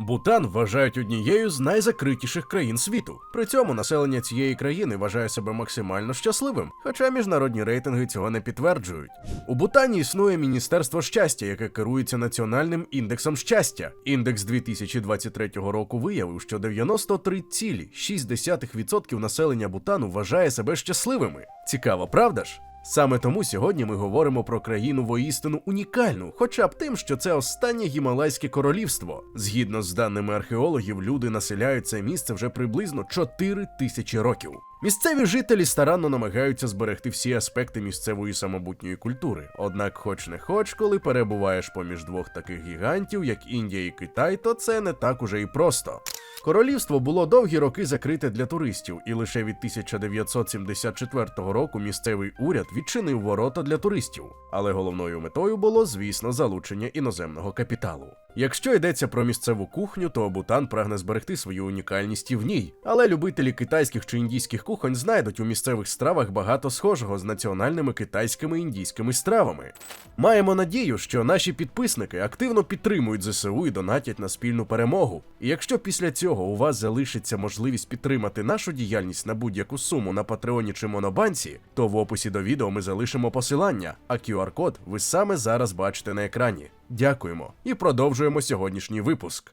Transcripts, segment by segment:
Бутан вважають однією з найзакритіших країн світу. При цьому населення цієї країни вважає себе максимально щасливим, хоча міжнародні рейтинги цього не підтверджують. У Бутані існує Міністерство щастя, яке керується національним індексом щастя. Індекс 2023 року виявив, що 93,6% населення Бутану вважає себе щасливими. Цікаво, правда ж? Саме тому сьогодні ми говоримо про країну воістину унікальну, хоча б тим, що це останнє гімалайське королівство. Згідно з даними археологів, люди населяють це місце вже приблизно 4 тисячі років. Місцеві жителі старанно намагаються зберегти всі аспекти місцевої самобутньої культури. Однак, хоч не хоч, коли перебуваєш поміж двох таких гігантів, як Індія і Китай, то це не так уже і просто. Королівство було довгі роки закрите для туристів, і лише від 1974 року місцевий уряд відчинив ворота для туристів. Але головною метою було, звісно, залучення іноземного капіталу. Якщо йдеться про місцеву кухню, то Бутан прагне зберегти свою унікальність і в ній. Але любителі китайських чи індійських кухонь знайдуть у місцевих стравах багато схожого з національними китайськими індійськими стравами. Маємо надію, що наші підписники активно підтримують ЗСУ і донатять на спільну перемогу. І якщо після цього у вас залишиться можливість підтримати нашу діяльність на будь-яку суму на Патреоні чи Монобанці, то в описі до відео ми залишимо посилання, а QR-код ви саме зараз бачите на екрані. Дякуємо і продовжуємо сьогоднішній випуск.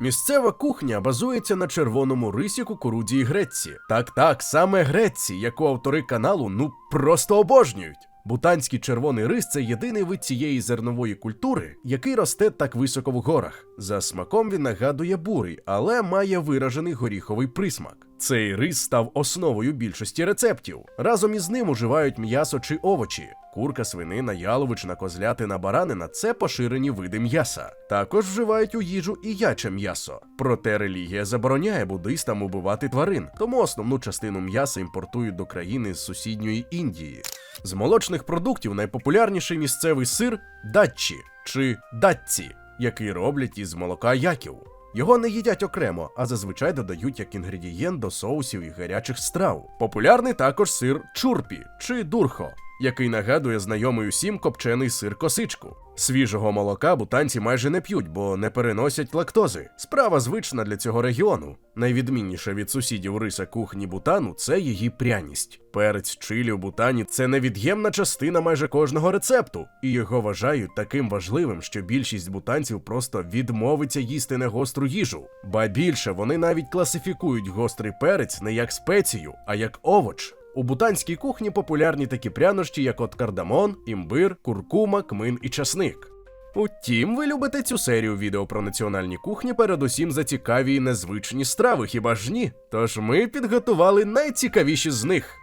Місцева кухня базується на червоному рисі, кукурудзі і грецці. Так, так, саме грецці, яку автори каналу ну просто обожнюють. Бутанський червоний рис це єдиний вид цієї зернової культури, який росте так високо в горах. За смаком він нагадує бурий, але має виражений горіховий присмак. Цей рис став основою більшості рецептів. Разом із ним уживають м'ясо чи овочі. Курка, свинина, яловичина, козлятина, баранина це поширені види м'яса. Також вживають у їжу і яче м'ясо. Проте релігія забороняє буддистам убивати тварин, тому основну частину м'яса імпортують до країни з сусідньої Індії. З молочних продуктів найпопулярніший місцевий сир датчі чи датці, який роблять із молока яків. Його не їдять окремо, а зазвичай додають як інгредієнт до соусів і гарячих страв. Популярний також сир чурпі чи дурхо, який нагадує знайомий усім копчений сир косичку. Свіжого молока бутанці майже не п'ють, бо не переносять лактози. Справа звична для цього регіону. Найвідмінніше від сусідів риса кухні Бутану це її пряність. Перець чилі у Бутані це невід'ємна частина майже кожного рецепту, і його вважають таким важливим, що більшість бутанців просто відмовиться їсти негостру їжу. Ба більше вони навіть класифікують гострий перець не як спецію, а як овоч. У бутанській кухні популярні такі прянощі, як от кардамон, імбир, куркума, кмин і часник. Утім, ви любите цю серію відео про національні кухні, передусім за цікаві і незвичні страви, хіба ж ні? Тож ми підготували найцікавіші з них.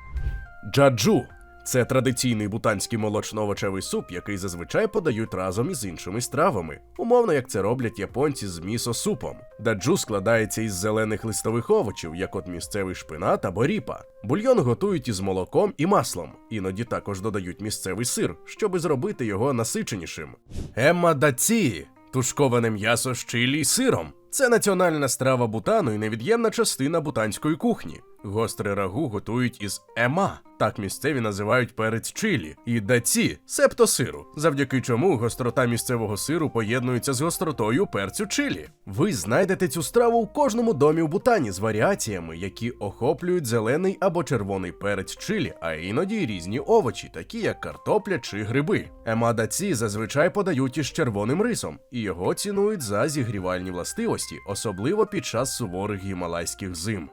Джаджу це традиційний бутанський молочно-овочевий суп, який зазвичай подають разом із іншими стравами, умовно як це роблять японці з місо-супом. Даджу складається із зелених листових овочів, як от місцевий шпинат або ріпа. Бульйон готують із молоком і маслом, іноді також додають місцевий сир, щоби зробити його насиченішим. Емма даці тушковане м'ясо з чилі й сиром. Це національна страва Бутану і невід'ємна частина бутанської кухні. Гостре рагу готують із ема, так місцеві називають перець чилі, і даці септо сиру, завдяки чому гострота місцевого сиру поєднується з гостротою перцю чилі. Ви знайдете цю страву в кожному домі в Бутані з варіаціями, які охоплюють зелений або червоний перець чилі, а іноді й різні овочі, такі як картопля чи гриби. Ема даці зазвичай подають із червоним рисом, і його цінують за зігрівальні властивості, особливо під час суворих гімалайських зим.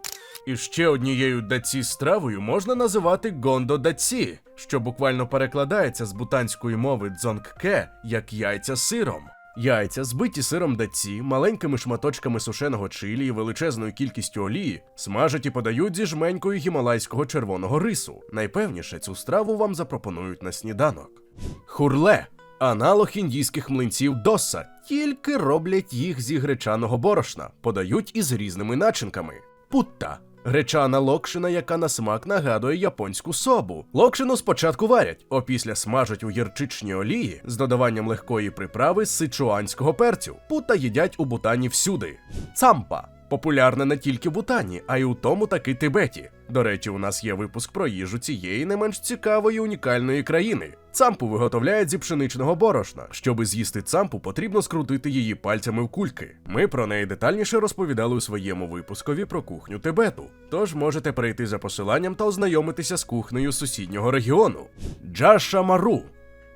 І ще однією даці стравою можна називати гондо даці, що буквально перекладається з бутанської мови дзонгке як яйця з сиром. Яйця, збиті сиром даці, маленькими шматочками сушеного чилі і величезною кількістю олії, смажать і подають зі жменькою гімалайського червоного рису. Найпевніше цю страву вам запропонують на сніданок. Хурле аналог індійських млинців доса, тільки роблять їх зі гречаного борошна, подають із різними начинками. Путта Гречана локшина, яка на смак нагадує японську собу. Локшину спочатку варять, опісля смажать у гірчичній олії з додаванням легкої приправи сичуанського перцю. Пута їдять у бутані всюди. Цампа популярна не тільки в Бутані, а й у тому таки Тибеті. До речі, у нас є випуск про їжу цієї не менш цікавої унікальної країни. Цампу виготовляють зі пшеничного борошна. Щоби з'їсти цампу, потрібно скрутити її пальцями в кульки. Ми про неї детальніше розповідали у своєму випускові про кухню Тибету. Тож можете перейти за посиланням та ознайомитися з кухнею сусіднього регіону. Джаша Мару.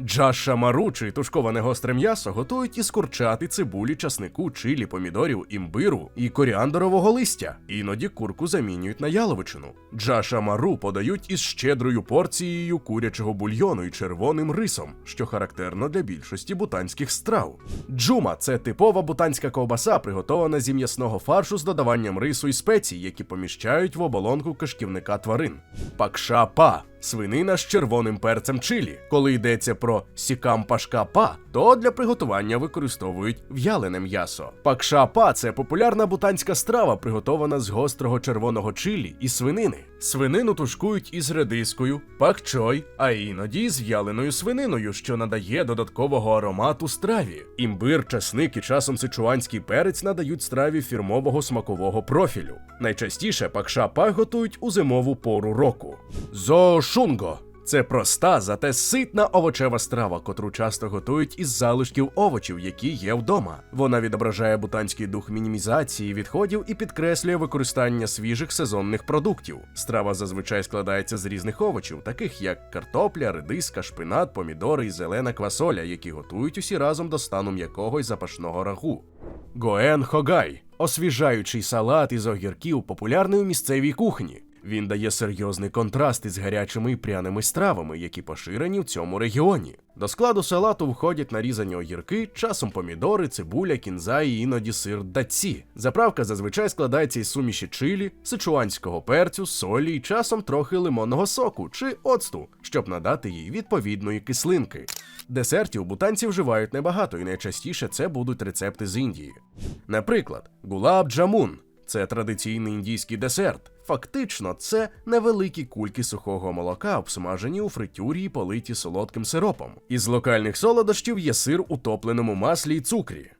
Джаша мару чи тушковане гостре м'ясо готують із курчати, цибулі, часнику, чилі, помідорів, імбиру і коріандрового листя. Іноді курку замінюють на яловичину. Джаша мару подають із щедрою порцією курячого бульйону і червоним рисом, що характерно для більшості бутанських страв. Джума це типова бутанська ковбаса, приготована зі м'ясного фаршу з додаванням рису і спецій, які поміщають в оболонку кишківника тварин. Пакша па свинина з червоним перцем чилі. Коли йдеться про сікам пашка па, то для приготування використовують в'ялене м'ясо. Пакша па це популярна бутанська страва, приготована з гострого червоного чилі і свинини. Свинину тушкують із редискою, пакчой, а іноді з в'яленою свининою, що надає додаткового аромату страві. Імбир, часник і часом сичуанський перець надають страві фірмового смакового профілю. Найчастіше пакша па готують у зимову пору року. Зошунго це проста, зате ситна овочева страва, котру часто готують із залишків овочів, які є вдома. Вона відображає бутанський дух мінімізації відходів і підкреслює використання свіжих сезонних продуктів. Страва зазвичай складається з різних овочів, таких як картопля, редиска, шпинат, помідори і зелена квасоля, які готують усі разом до стану м'якого й запашного рагу. Гоен Хогай освіжаючий салат із огірків, популярний у місцевій кухні. Він дає серйозний контраст із гарячими і пряними стравами, які поширені в цьому регіоні. До складу салату входять нарізані огірки, часом помідори, цибуля, кінза і іноді сир даці. Заправка зазвичай складається із суміші чилі, сичуанського перцю, солі і часом трохи лимонного соку чи оцту, щоб надати їй відповідної кислинки. Десертів бутанці вживають небагато, і найчастіше це будуть рецепти з Індії. Наприклад, гулаб джамун це традиційний індійський десерт. Фактично, це невеликі кульки сухого молока, обсмажені у фритюрі і политі солодким сиропом. Із локальних солодощів є сир у топленому маслі і цукрі.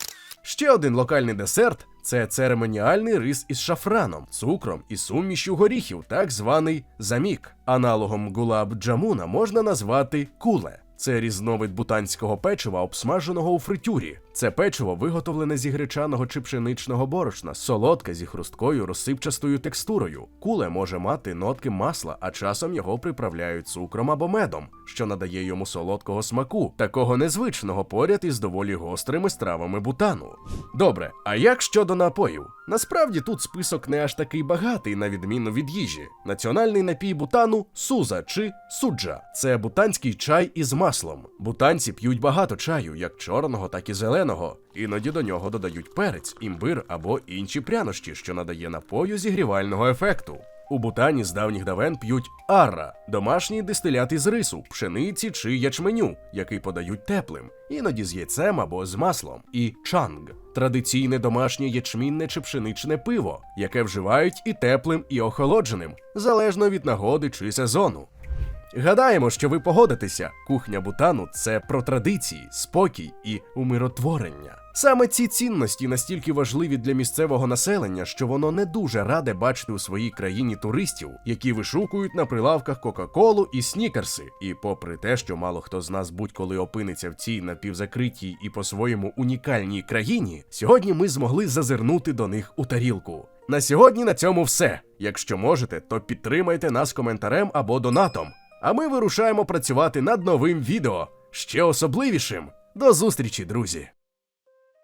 Ще один локальний десерт це церемоніальний рис із шафраном, цукром і сумішю горіхів, так званий замік. Аналогом гулаб джамуна можна назвати куле. Це різновид бутанського печива, обсмаженого у фритюрі. Це печиво виготовлене зі гречаного чи пшеничного борошна, солодке зі хрусткою розсипчастою текстурою. Куле може мати нотки масла, а часом його приправляють цукром або медом, що надає йому солодкого смаку, такого незвичного поряд із доволі гострими стравами бутану. Добре, а як щодо напоїв? Насправді тут список не аж такий багатий, на відміну від їжі. Національний напій бутану суза чи суджа. Це бутанський чай із маслом. Бутанці п'ють багато чаю, як чорного, так і зеленого. Іноді до нього додають перець, імбир або інші прянощі, що надає напою зігрівального ефекту. У Бутані з давніх давен п'ють арра домашній дистилят із рису, пшениці чи ячменю, який подають теплим, іноді з яйцем або з маслом, і чанг традиційне домашнє ячмінне чи пшеничне пиво, яке вживають і теплим, і охолодженим, залежно від нагоди чи сезону. Гадаємо, що ви погодитеся. Кухня Бутану це про традиції, спокій і умиротворення. Саме ці цінності настільки важливі для місцевого населення, що воно не дуже раде бачити у своїй країні туристів, які вишукують на прилавках Кока-Колу і Снікерси. І попри те, що мало хто з нас будь-коли опиниться в цій напівзакритій і по-своєму унікальній країні, сьогодні ми змогли зазирнути до них у тарілку. На сьогодні на цьому все. Якщо можете, то підтримайте нас коментарем або донатом. А ми вирушаємо працювати над новим відео ще особливішим. До зустрічі, друзі!